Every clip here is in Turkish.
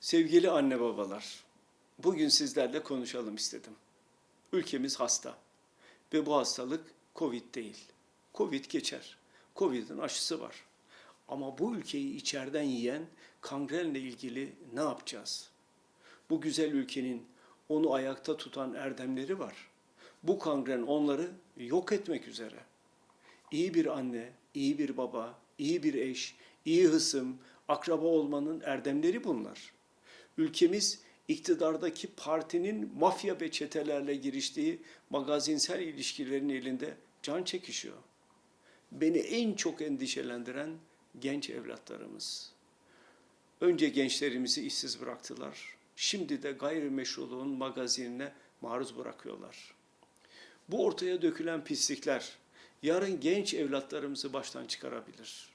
Sevgili anne babalar, bugün sizlerle konuşalım istedim. Ülkemiz hasta ve bu hastalık Covid değil. Covid geçer. Covid'in aşısı var. Ama bu ülkeyi içeriden yiyen kangrenle ilgili ne yapacağız? Bu güzel ülkenin onu ayakta tutan erdemleri var. Bu kangren onları yok etmek üzere. İyi bir anne, iyi bir baba, iyi bir eş, iyi hısım, akraba olmanın erdemleri bunlar. Ülkemiz iktidardaki partinin mafya ve çetelerle giriştiği magazinsel ilişkilerin elinde can çekişiyor. Beni en çok endişelendiren genç evlatlarımız. Önce gençlerimizi işsiz bıraktılar. Şimdi de gayrimeşruluğun magazinine maruz bırakıyorlar. Bu ortaya dökülen pislikler yarın genç evlatlarımızı baştan çıkarabilir.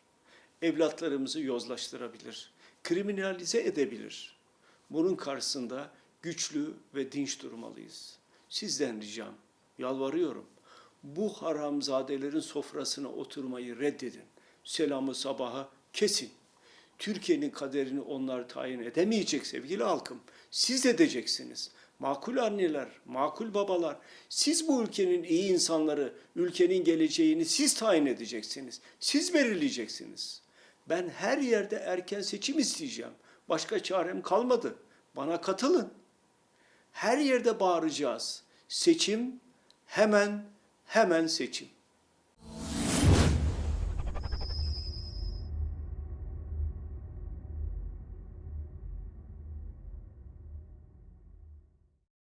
Evlatlarımızı yozlaştırabilir, kriminalize edebilir. Bunun karşısında güçlü ve dinç durmalıyız. Sizden ricam, yalvarıyorum. Bu haramzadelerin sofrasına oturmayı reddedin. Selamı sabaha kesin. Türkiye'nin kaderini onlar tayin edemeyecek sevgili halkım. Siz edeceksiniz. Makul anneler, makul babalar. Siz bu ülkenin iyi insanları, ülkenin geleceğini siz tayin edeceksiniz. Siz belirleyeceksiniz. Ben her yerde erken seçim isteyeceğim. Başka çarem kalmadı. Bana katılın. Her yerde bağıracağız. Seçim, hemen, hemen seçim.